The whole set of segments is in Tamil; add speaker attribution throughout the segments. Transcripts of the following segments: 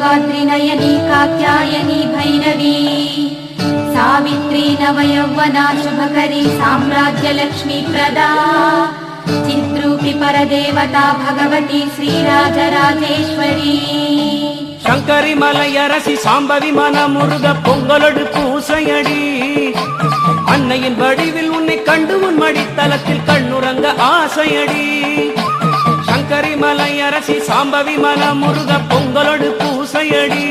Speaker 1: काली हैमवती शिवाद्रिनयनी कात्यायनी भैरवी सावित्री नवयौवना शुभकरी साम्राज्यलक्ष्मी प्रदा चिद्रूपि परदेवता भगवती श्रीराजराजेश्वरी
Speaker 2: சங்கரி மலையரசி சாம்பவி மனமுருக பொங்கலொடு பூசையடி அன்னையின் வடிவில் உன்னை கண்டு உன் மடித்தலத்தில் கண்ணுறங்க ஆசையடி கரிமலை அரசி சாம்பவி மன முருக பொங்கலோடு பூசையடி.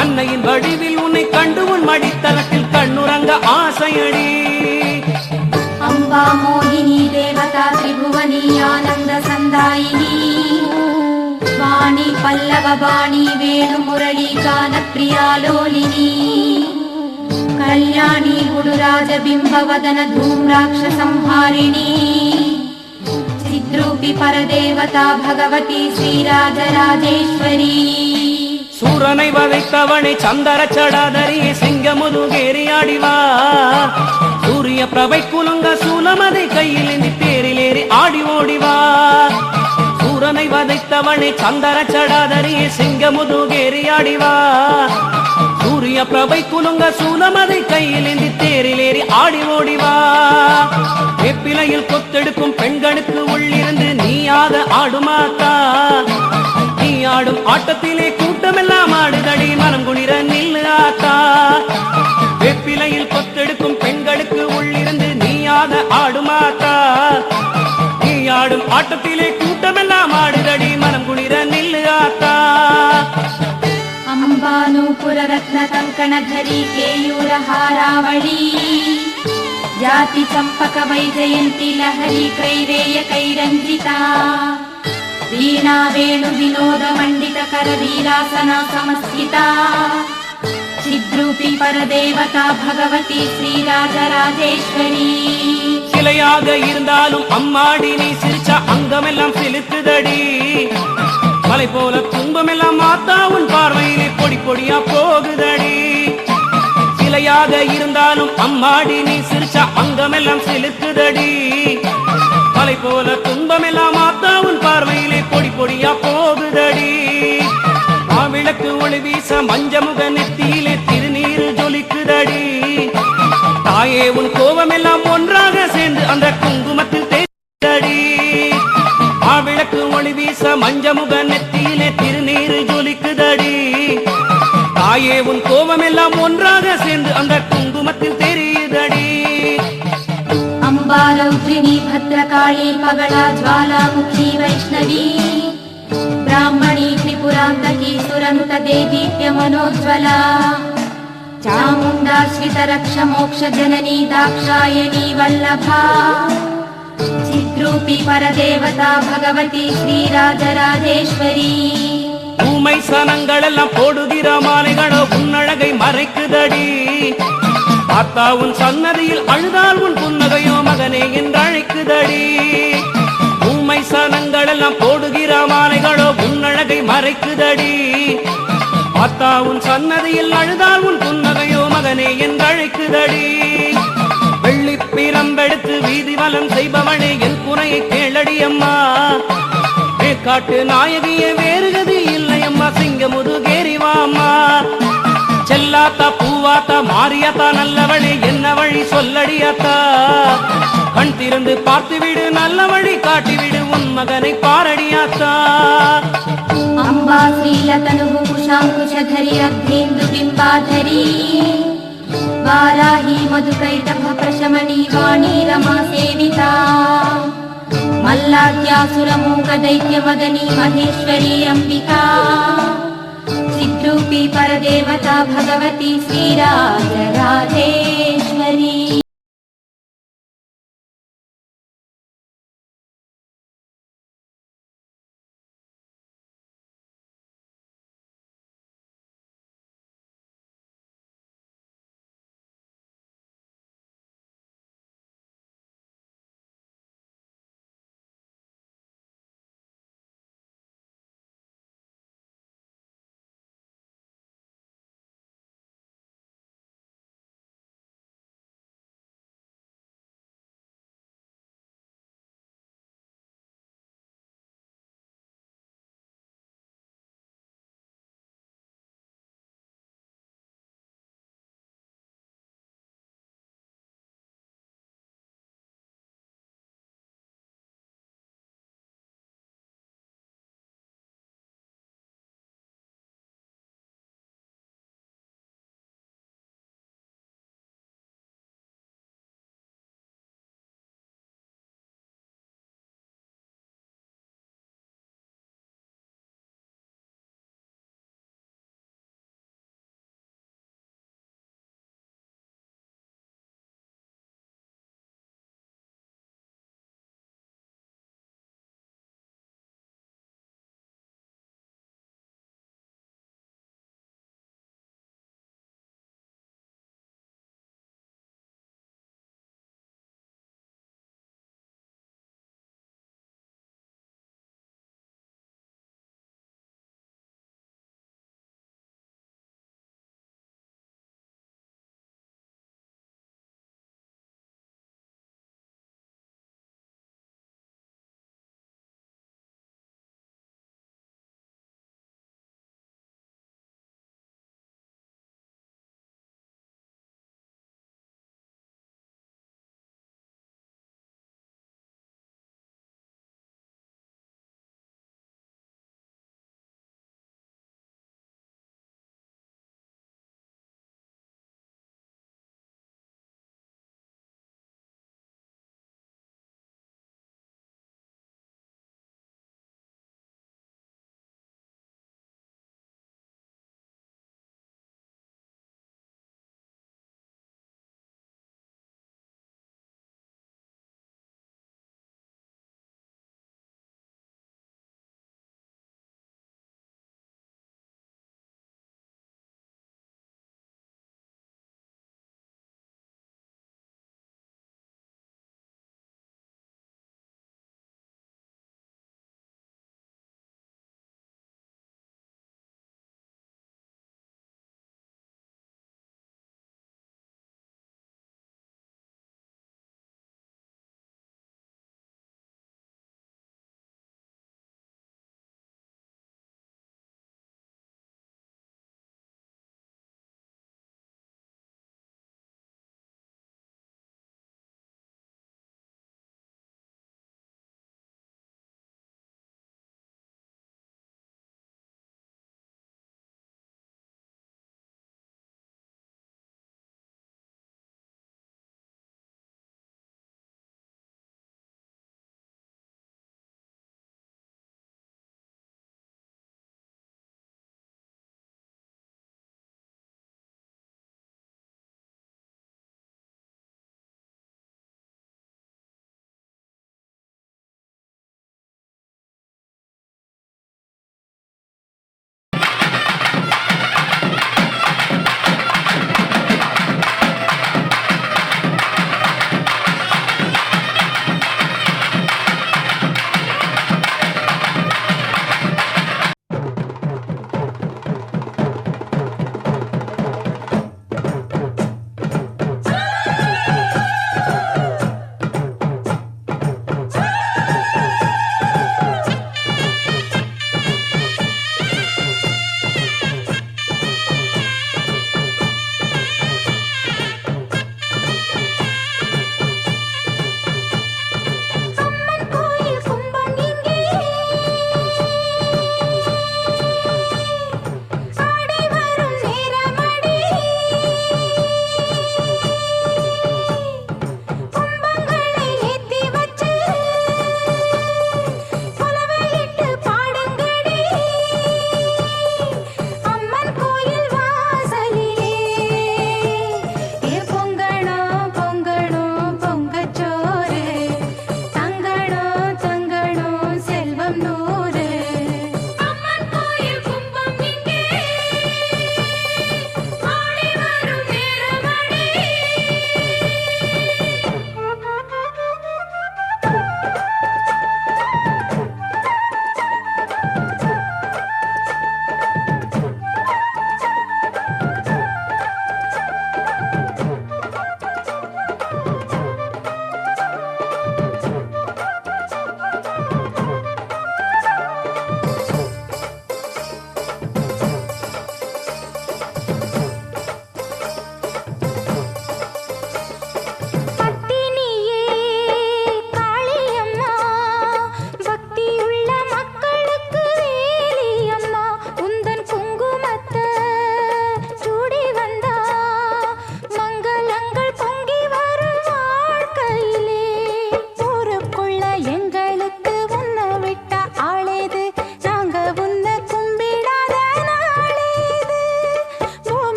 Speaker 2: அன்னையின் வடிவில் உன்னை கண்டு உன் மடித்தளத்தில் கண்ணுறங்க ஆசையடி.
Speaker 1: அம்பா மோகினி தேவதா திரிபுவனி ஆனந்த சந்தாயினி. வாணி பல்லவ பாணி வேணு முரளி கானப்பிரியாலோலினி கல்யாணி குடுராஜ பிம்பவதன தூம்ராட்ச சம்ஹாரிணி चिद्रूपि परदेवता भगवती श्रीराजराजेश्वरी
Speaker 2: சூரனை வதைத்தவனை சந்தர சடாதரி சிங்கமுதுகேறி ஆடிவா சூரிய பிரபை குலுங்க சூலமதை கையில் ஏந்தி தேரிலேறி ஆடி ஓடிவா சூரனை வதைத்தவனை சந்தர சடாதரி சிங்கமுதுகேறி ஆடிவா சூரிய பிரபை குலுங்க சூலமதை கையில் ஏந்தி தேரிலேறி ஆடி ஓடிவா வெப்பிலையில் கொத்தெடுக்கும் பெண்களுக்கு உள்ளிருந்து நீயாக ஆடுமாத்தா. நீ ஆடும் ஆட்டத்திலே கூட்டமெல்லாம் ஆடுதடி மனம் குளிர நில்லு ஆத்தா. வெப்பிலையில் கொத்தெடுக்கும் பெண்களுக்கு உள்ளிருந்து நீயாக ஆடுமாத்தா. நீ ஆடும் ஆட்டத்திலே கூட்டமெல்லாம்
Speaker 1: अम्बानूपुररत्नकङ्कणधरी केयूरहारावळी जाति चम्पक वैजयन्ति लहरी कैरेयकैरञ्जिता वीणा वेणु विनोद मण्डित कर वीरासना समस्थिता चिद्रूपी परदेवता भगवती श्रीराजराजेश्वरी
Speaker 2: சிலையாக இருந்தாலும் அம்மாடி நீ சிரிச்சா அங்கமெல்லாம் செலுத்துதடி மலை போல துன்பமெல்லாம் மாத்தா உன் பார்வையிலே பொடி பொடியா போகுதடி சிலையாக இருந்தாலும் அம்மாடி நீ சிரிச்சா அங்கமெல்லாம் செலுத்துதடி மலை போல துன்பமெல்லாம் மாத்தா உன் பார்வையிலே பொடி பொடியா போகுதடி. மாவிளக்கு ஒளி வீச மஞ்சமுக ಮಗಳಾ ಜ್ವಾಲಾಮುಖಿ
Speaker 1: ವೈಷ್ಣವೀ ಬ್ರಾಹ್ಮಣಿ ತ್ರಿಪುರಾಂತಕಿ ಸುರನುತ ದೇದೀಪ್ಯ ಮನೋಜ್ವಲ ಚಾಮುಂಡಾಶ್ರಿತ ರಕ್ಷ ಮೋಕ್ಷ ಜನನೀ ದಾಕ್ಷಾಯಣಿ ವಲ್ಲಭಾ சித்ரூபி பரதேவதா பகவதி ஸ்ரீராஜராஜேஸ்வரி
Speaker 2: உண்மை சனங்கள் எல்லாம் போடுகிற மாலைகளோ உன்னழகை மறைக்குதடி பார்த்தா உன் சன்னதியில் அழுதால் உன் புன்னகையோ மகனே என்று அழைக்குதடி. ஊமை சனங்கள் எல்லாம் போடுகிற மாலைகளோ உன்னழகை மறைக்குதடி. பார்த்தா உன் சன்னதியில் அழுதால் உன் புன்னகையோ மகனே என்று அழைக்குதடி. வெள்ளி பிரம்பெடுத்து வீதி வலம் செய்பவனே என் குறையை கேளடி அம்மா. காட்டு நாயகியே வேறுகதி இல்லை அம்மா. சிங்கமுது கேரிவாம்மா செல்லாத்தா பூவாத்தா மாரியாத்தா நல்லவழி என்ன வழி சொல்லடியாத்தா கண் திறந்து பார்த்து விடு நல்ல வழி காட்டி விடு உன் மகனை பாரடியாத்தா
Speaker 1: अम्बा श्रीलतनुः कुशाङ्कुशधरी अग्नीन्दुबिम्बाधरी वाराही मधुकैटभ प्रशमनी वाणी रमा सेविता मल्लाद्यासुरमूकदैत्यमदनी महेश्वरी अम्बिका चिद्रूपी परदेवता भगवती श्रीराजराजेश्वरी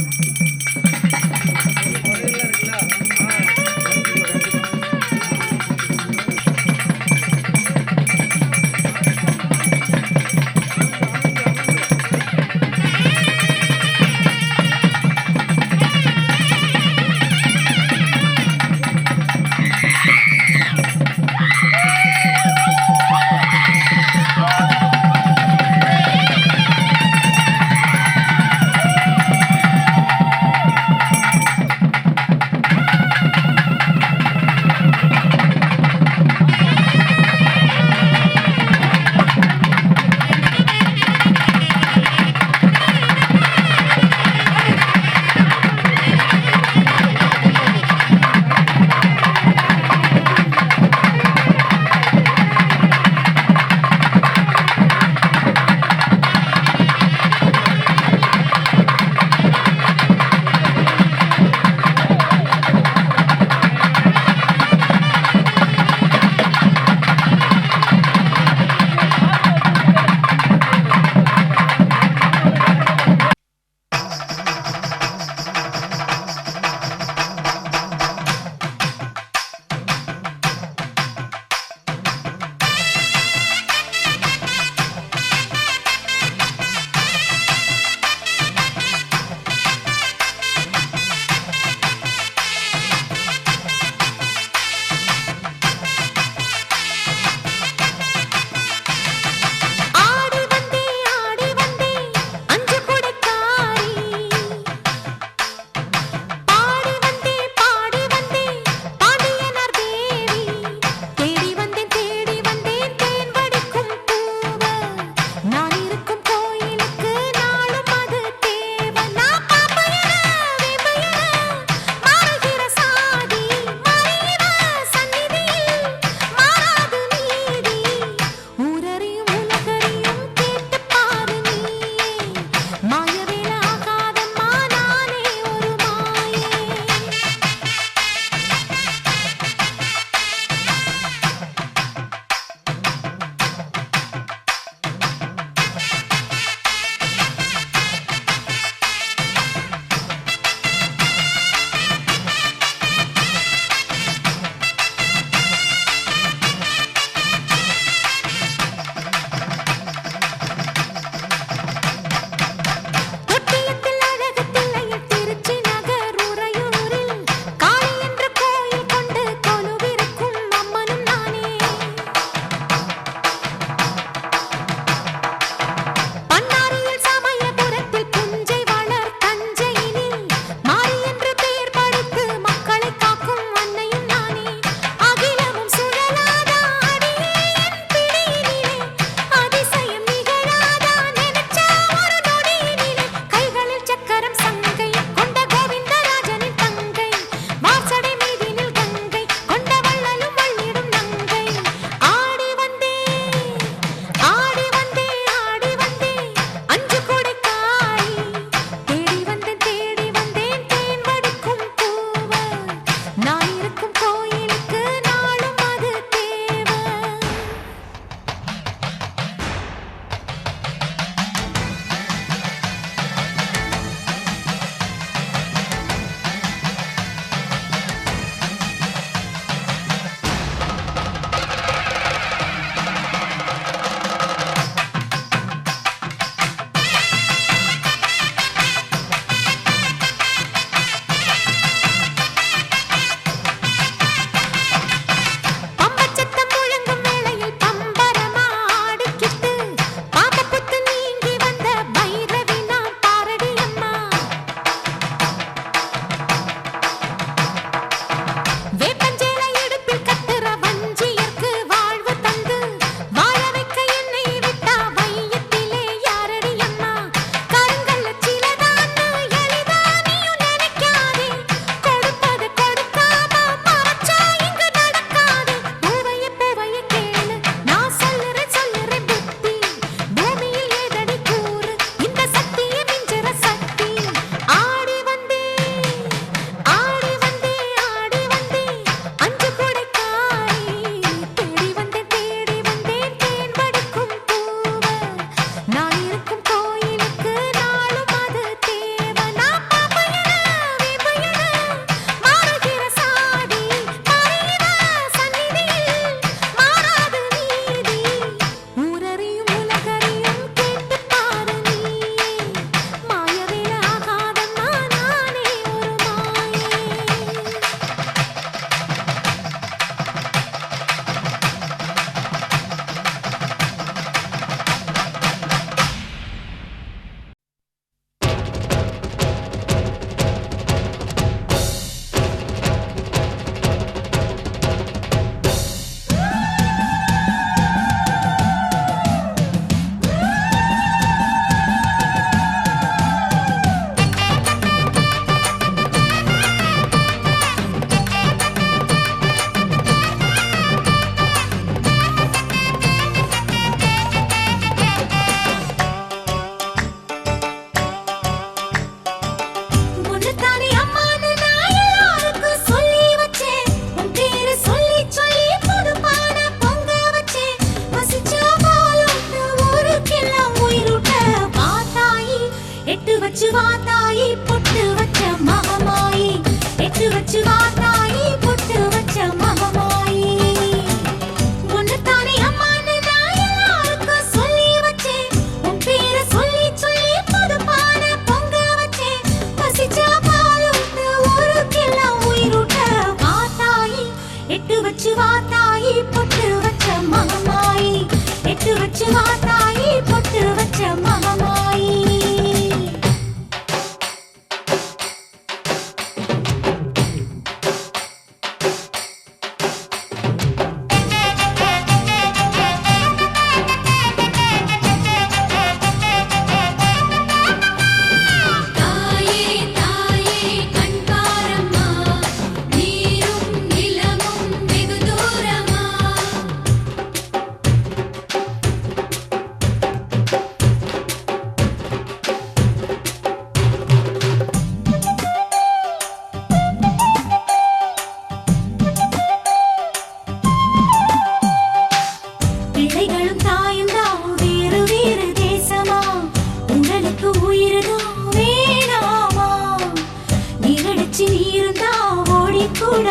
Speaker 3: thank you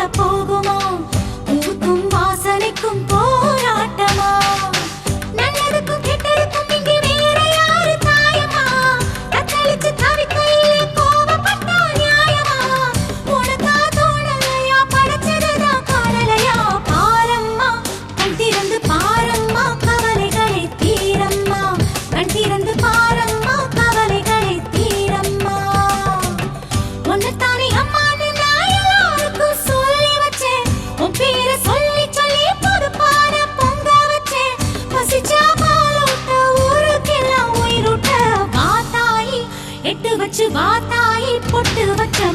Speaker 3: போகுமா?
Speaker 4: பூக்கும் வாசனைக்கும்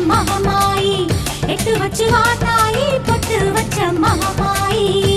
Speaker 4: மகமாயி. எட்டு வச்சு வாத்தாயி பட்டு வச்ச மகமாயி.